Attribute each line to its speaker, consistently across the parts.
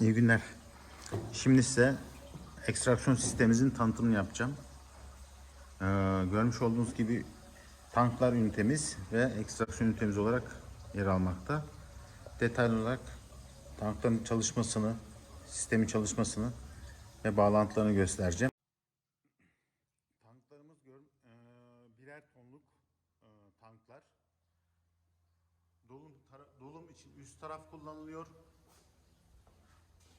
Speaker 1: İyi günler. Şimdi size ekstraksiyon sistemimizin tanıtımını yapacağım. Ee, görmüş olduğunuz gibi tanklar ünitemiz ve ekstraksiyon ünitemiz olarak yer almakta. Detaylı olarak tankların çalışmasını, sistemin çalışmasını ve bağlantılarını göstereceğim. Tanklarımız e, birer tonluk e, tanklar. Dolum, dolum için üst taraf kullanılıyor.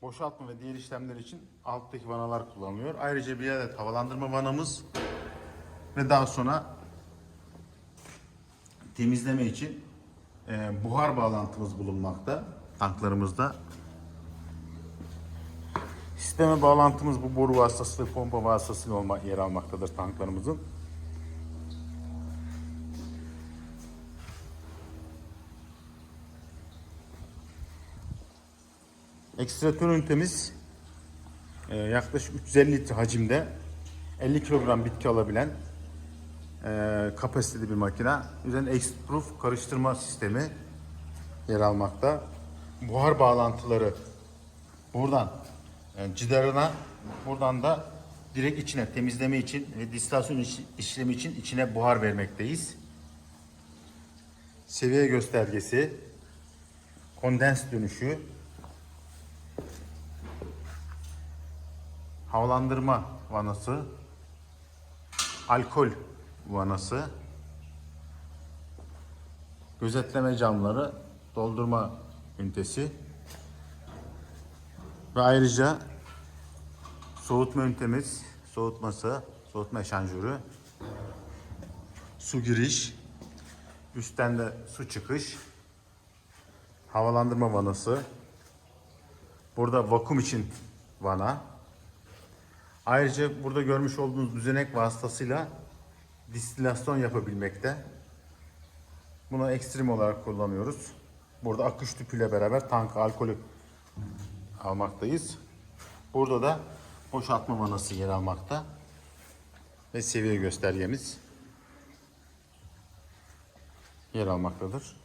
Speaker 1: Boşaltma ve diğer işlemler için alttaki vanalar kullanılıyor. Ayrıca bir adet havalandırma vanamız ve daha sonra temizleme için e, buhar bağlantımız bulunmakta tanklarımızda. Sisteme bağlantımız bu boru vasıtası ve pompa vasıtasıyla olma, yer almaktadır tanklarımızın. Ekstratör ünitemiz e, yaklaşık 350 litre hacimde 50 kilogram bitki alabilen e, kapasiteli bir makine. Üzerinde X-Proof karıştırma sistemi yer almakta. Buhar bağlantıları buradan e, cidarına buradan da direkt içine temizleme için ve distasyon iş- işlemi için içine buhar vermekteyiz. Seviye göstergesi, kondens dönüşü, havalandırma vanası, alkol vanası, gözetleme camları, doldurma ünitesi ve ayrıca soğutma ünitemiz, soğutması, soğutma şanjörü, su giriş, üstten de su çıkış, havalandırma vanası, burada vakum için vana, Ayrıca burada görmüş olduğunuz düzenek vasıtasıyla distilasyon yapabilmekte. Bunu ekstrem olarak kullanıyoruz. Burada akış tüpüyle beraber tank alkolü almaktayız. Burada da boşaltma vanası yer almakta. Ve seviye göstergemiz yer almaktadır.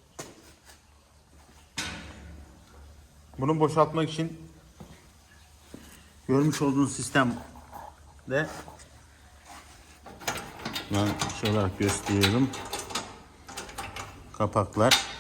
Speaker 1: Bunu boşaltmak için görmüş olduğunuz sistem de ben şey olarak gösteriyorum. Kapaklar.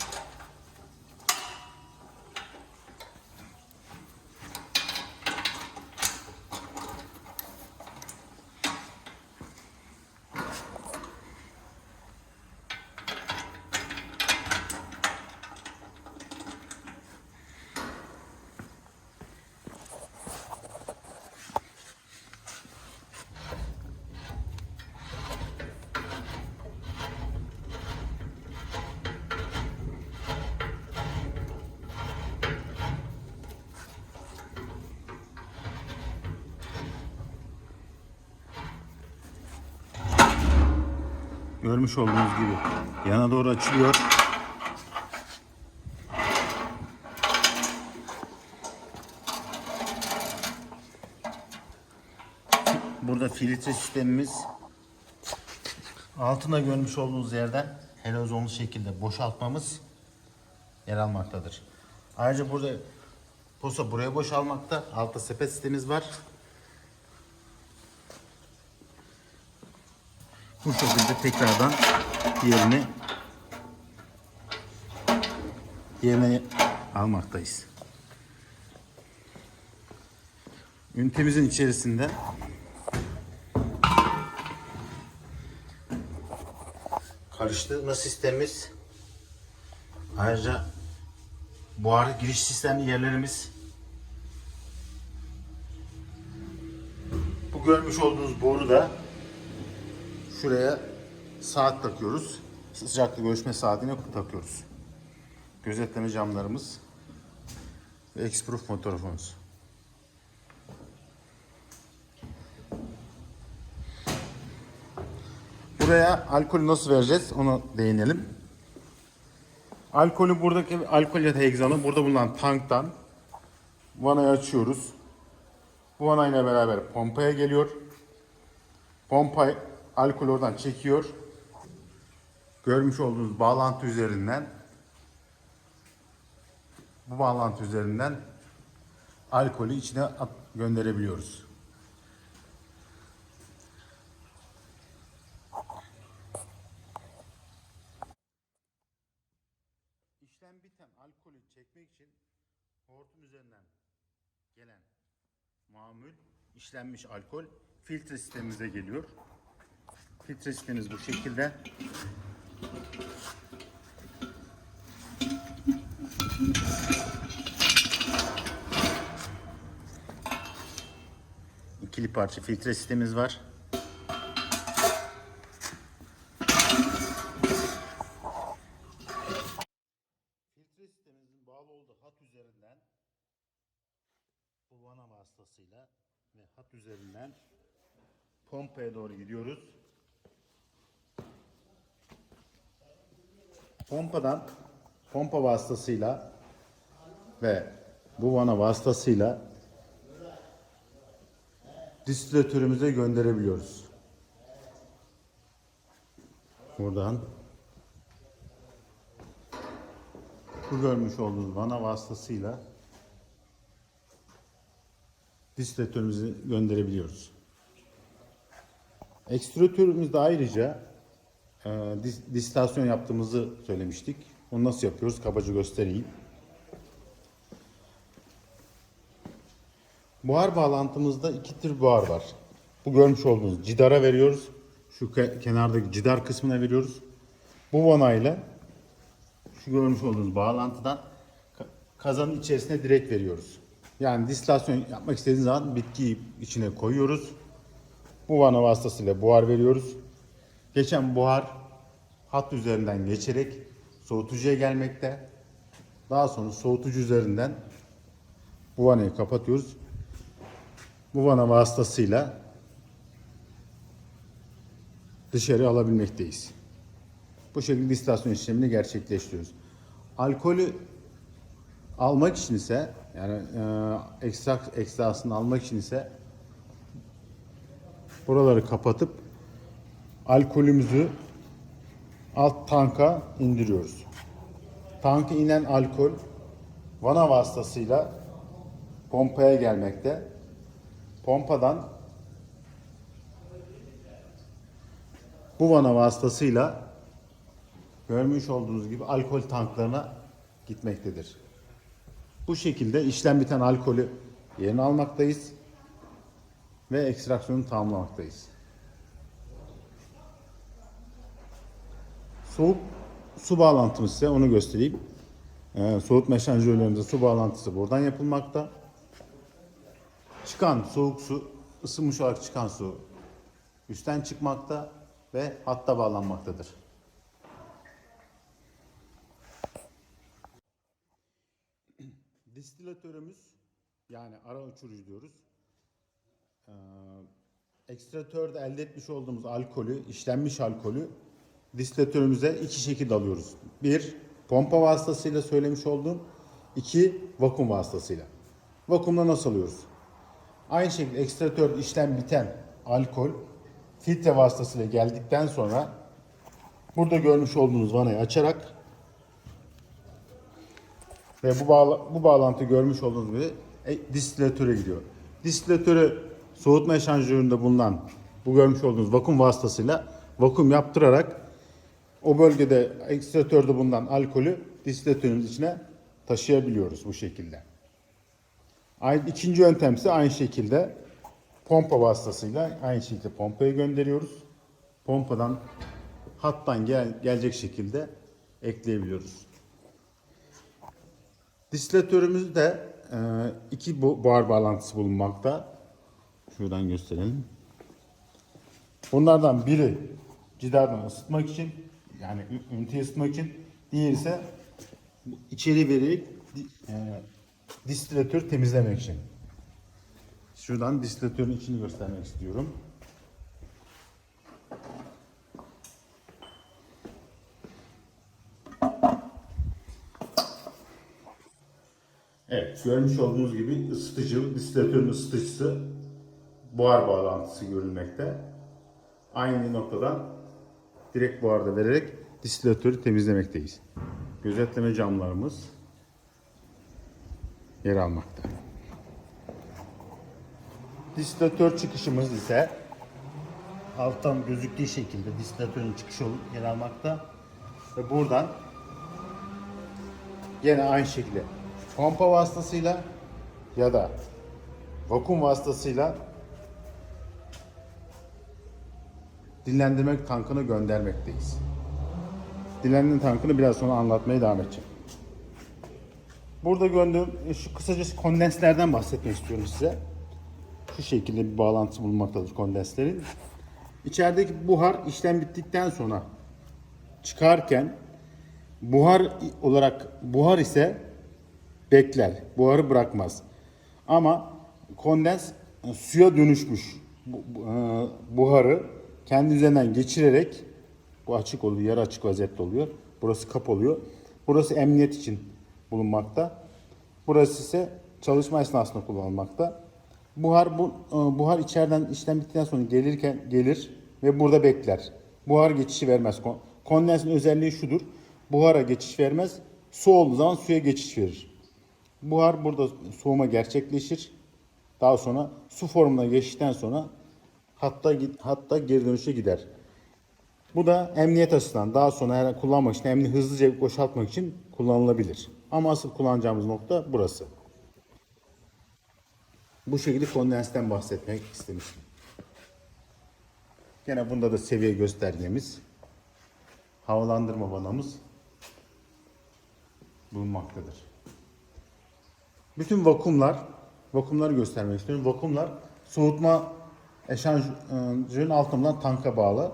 Speaker 1: Görmüş olduğunuz gibi yana doğru açılıyor. Burada filtre sistemimiz altına görmüş olduğunuz yerden helozonlu şekilde boşaltmamız yer almaktadır. Ayrıca burada posa buraya boşalmakta. Altta sepet sistemimiz var. Bu şekilde tekrardan yerine yerine almaktayız. Ünitemizin içerisinde karıştırma sistemimiz ayrıca buhar giriş sistemli yerlerimiz bu görmüş olduğunuz boru da Şuraya saat takıyoruz. Sıcaklık ölçme saatini takıyoruz. Gözetleme camlarımız ve X-Proof motorumuz. Buraya alkolü nasıl vereceğiz onu değinelim. Alkolü buradaki alkol ya da hegzanı burada bulunan tanktan vanayı açıyoruz. Bu vanayla beraber pompaya geliyor. Pompa alkol oradan çekiyor. Görmüş olduğunuz bağlantı üzerinden bu bağlantı üzerinden alkolü içine gönderebiliyoruz. İşlem biten alkolü çekmek için hortum üzerinden gelen mamul işlenmiş alkol filtre sistemimize geliyor. Filtre sistemimiz bu şekilde. İkili parça filtre sistemimiz var. Filtre sistemimizin bağlı olduğu hat üzerinden bu vana vasıtasıyla ve hat üzerinden pompaya doğru gidiyoruz. Pompadan pompa vasıtasıyla ve bu vana vasıtasıyla distilatörümüze gönderebiliyoruz. Buradan bu görmüş olduğunuz vana vasıtasıyla distilatörümüzü gönderebiliyoruz. Ekstrütörümüzde ayrıca e, dis- yaptığımızı söylemiştik. Onu nasıl yapıyoruz? Kabaca göstereyim. Buhar bağlantımızda iki tür buhar var. Bu görmüş olduğunuz cidara veriyoruz. Şu ke- kenardaki cidar kısmına veriyoruz. Bu vanayla şu görmüş olduğunuz bağlantıdan ka- kazanın içerisine direkt veriyoruz. Yani distilasyon yapmak istediğiniz zaman bitkiyi içine koyuyoruz. Bu vana vasıtasıyla buhar veriyoruz. Geçen buhar hat üzerinden geçerek soğutucuya gelmekte. Daha sonra soğutucu üzerinden bu vanayı kapatıyoruz. Bu vana vasıtasıyla dışarı alabilmekteyiz. Bu şekilde distilasyon işlemini gerçekleştiriyoruz. Alkolü almak için ise yani e, ekstrak ekstrasını almak için ise buraları kapatıp alkolümüzü alt tanka indiriyoruz. Tanka inen alkol vana vasıtasıyla pompaya gelmekte. Pompadan bu vana vasıtasıyla görmüş olduğunuz gibi alkol tanklarına gitmektedir. Bu şekilde işlem biten alkolü yerine almaktayız ve ekstraksiyonu tamamlamaktayız. Soğuk su bağlantımız ise onu göstereyim. Ee, soğutma şanjörlerimizde su bağlantısı buradan yapılmakta. Çıkan soğuk su, ısınmış olarak çıkan su üstten çıkmakta ve hatta bağlanmaktadır. Distilatörümüz yani ara uçurucu diyoruz. Ee, ekstratörde elde etmiş olduğumuz alkolü, işlenmiş alkolü distilatörümüze iki şekilde alıyoruz. Bir, pompa vasıtasıyla söylemiş olduğum. iki vakum vasıtasıyla. Vakumla nasıl alıyoruz? Aynı şekilde ekstratör işlem biten alkol filtre vasıtasıyla geldikten sonra burada görmüş olduğunuz vanayı açarak ve bu bağla, bu bağlantı görmüş olduğunuz gibi e, distilatöre gidiyor. Distilatörü soğutma eşanjöründe bulunan bu görmüş olduğunuz vakum vasıtasıyla vakum yaptırarak o bölgede ekstratörde bulunan alkolü distilatörümüz içine taşıyabiliyoruz bu şekilde. Aynı, ikinci yöntem ise aynı şekilde pompa vasıtasıyla aynı şekilde pompaya gönderiyoruz. Pompadan hattan gel, gelecek şekilde ekleyebiliyoruz. Distilatörümüzde e, iki bu- buhar bağlantısı bulunmakta. Şuradan gösterelim. Bunlardan biri cidardan ısıtmak için yani üniteyi ısıtmak için diğeri ise içeri vererek e, distilatör temizlemek için. Şuradan distilatörün içini göstermek istiyorum. Evet, görmüş olduğunuz gibi ısıtıcı, distilatörün ısıtıcısı buhar bağlantısı görülmekte. Aynı noktadan direkt buharda vererek distilatörü temizlemekteyiz. Gözetleme camlarımız yer almakta. Distilatör çıkışımız ise alttan gözüktüğü şekilde distilatörün çıkışı yer almakta. Ve buradan yine aynı şekilde pompa vasıtasıyla ya da vakum vasıtasıyla dinlendirme tankını göndermekteyiz. Dinlendirme tankını biraz sonra anlatmaya devam edeceğim. Burada gördüğüm şu kısacası kondenslerden bahsetmek istiyorum size. Şu şekilde bir bağlantısı bulunmaktadır kondenslerin. İçerideki buhar işlem bittikten sonra çıkarken buhar olarak buhar ise bekler. Buharı bırakmaz. Ama kondens e, suya dönüşmüş e, buharı kendi üzerinden geçirerek bu açık oluyor, yarı açık vaziyette oluyor. Burası kap oluyor. Burası emniyet için bulunmakta. Burası ise çalışma esnasında kullanılmakta. Buhar bu e, buhar içeriden işlem bittikten sonra gelirken gelir ve burada bekler. Buhar geçişi vermez. Kon- Kondensin özelliği şudur. Buhara geçiş vermez. Su olduğu zaman suya geçiş verir. Buhar burada soğuma gerçekleşir. Daha sonra su formuna geçtikten sonra hatta hatta geri dönüşe gider. Bu da emniyet açısından daha sonra her kullanmak için emni hızlıca boşaltmak için kullanılabilir. Ama asıl kullanacağımız nokta burası. Bu şekilde kondensten bahsetmek istemiştim. Gene bunda da seviye göstergemiz, havalandırma vanamız bulunmaktadır. Bütün vakumlar, vakumları göstermek istiyorum. Vakumlar soğutma eşanjörün altından tanka bağlı.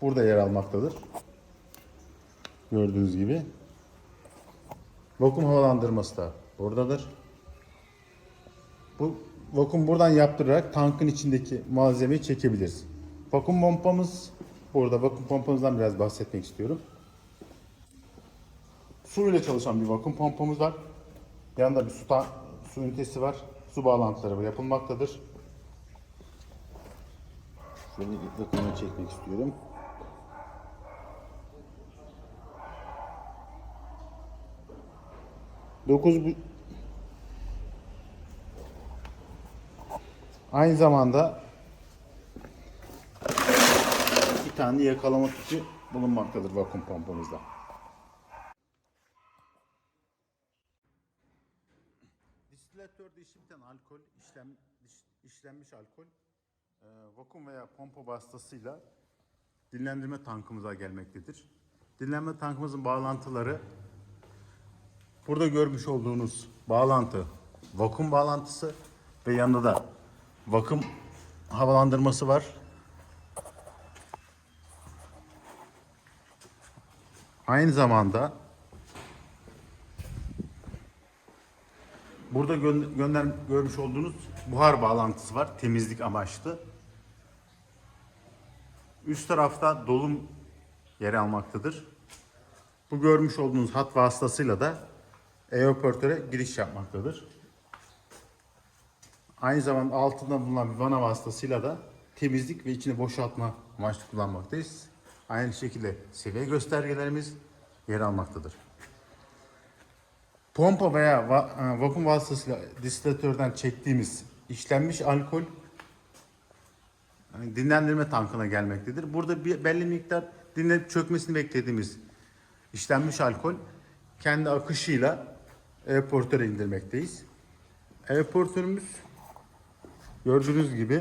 Speaker 1: Burada yer almaktadır. Gördüğünüz gibi. Vakum havalandırması da buradadır. Bu vakum buradan yaptırarak tankın içindeki malzemeyi çekebiliriz. Vakum pompamız burada. Vakum pompamızdan biraz bahsetmek istiyorum. Su ile çalışan bir vakum pompamız var. Yanında bir su, su ünitesi var. Su bağlantıları yapılmaktadır. Şöyle yakına çekmek istiyorum. Dokuz bu... Aynı zamanda iki tane yakalama tüpü bulunmaktadır vakum pompamızda. Distilatörde işi biten alkol, işlem, iş- işlenmiş alkol, vakum veya pompa vasıtasıyla dinlendirme tankımıza gelmektedir. Dinlenme tankımızın bağlantıları burada görmüş olduğunuz bağlantı vakum bağlantısı ve yanında da vakum havalandırması var. Aynı zamanda Burada gö- gönder görmüş olduğunuz buhar bağlantısı var temizlik amaçlı. Üst tarafta dolum yer almaktadır. Bu görmüş olduğunuz hat vasıtasıyla da evaporatöre giriş yapmaktadır. Aynı zamanda altında bulunan bir vana vasıtasıyla da temizlik ve içini boşaltma amaçlı kullanmaktayız. Aynı şekilde seviye göstergelerimiz yer almaktadır. Pompa veya va- e, vakum vasıtasıyla distilatörden çektiğimiz işlenmiş alkol yani dinlendirme tankına gelmektedir. Burada bir belli miktar dinlenip çökmesini beklediğimiz işlenmiş alkol kendi akışıyla evaporatöre indirmekteyiz. Evaporatörümüz gördüğünüz gibi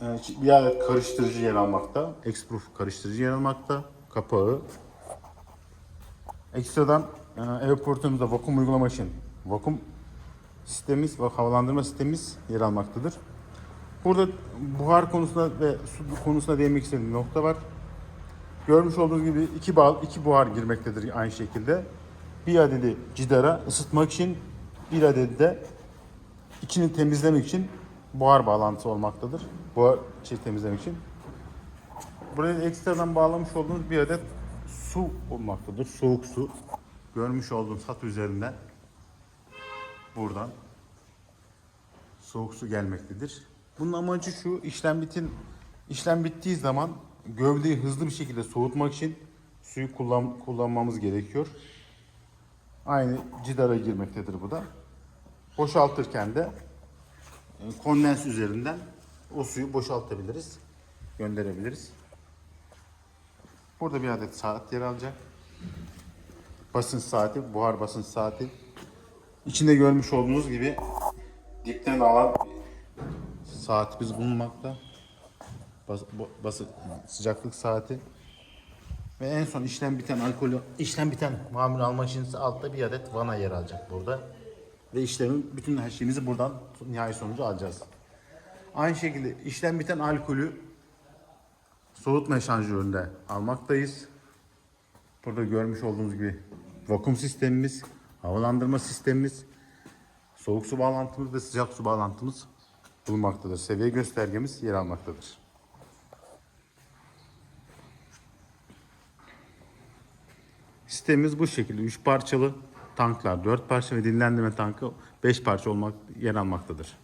Speaker 1: e, bir karıştırıcı yer almakta. Exproof karıştırıcı yer almakta. Kapağı Ekstradan evaporatörümüzde vakum uygulama için vakum sistemimiz ve havalandırma sistemimiz yer almaktadır. Burada buhar konusunda ve su konusunda değinmek istediğim nokta var. Görmüş olduğunuz gibi iki, bağ, iki buhar girmektedir aynı şekilde. Bir adedi cidara ısıtmak için, bir adedi de içini temizlemek için buhar bağlantısı olmaktadır. Buhar şey temizlemek için. Buraya ekstradan bağlamış olduğumuz bir adet su olmaktadır. Soğuk su. Görmüş olduğunuz hat üzerinden buradan soğuk su gelmektedir. Bunun amacı şu, işlem bitin işlem bittiği zaman gövdeyi hızlı bir şekilde soğutmak için suyu kullan, kullanmamız gerekiyor. Aynı cidara girmektedir bu da. Boşaltırken de e, kondens üzerinden o suyu boşaltabiliriz. Gönderebiliriz. Burada bir adet saat yer alacak. Basınç saati, buhar basınç saati. İçinde görmüş olduğunuz gibi dipten alan saatimiz bulunmakta. Bas, bası, sıcaklık saati. Ve en son işlem biten alkolü, işlem biten mamul alma için altta bir adet vana yer alacak burada. Ve işlemin bütün her şeyimizi buradan nihai sonucu alacağız. Aynı şekilde işlem biten alkolü soğutma eşanjöründe almaktayız. Burada görmüş olduğunuz gibi vakum sistemimiz, havalandırma sistemimiz, soğuk su bağlantımız ve sıcak su bağlantımız bulunmaktadır. Seviye göstergemiz yer almaktadır. Sistemimiz bu şekilde 3 parçalı tanklar 4 parça ve dinlendirme tankı 5 parça olmak yer almaktadır.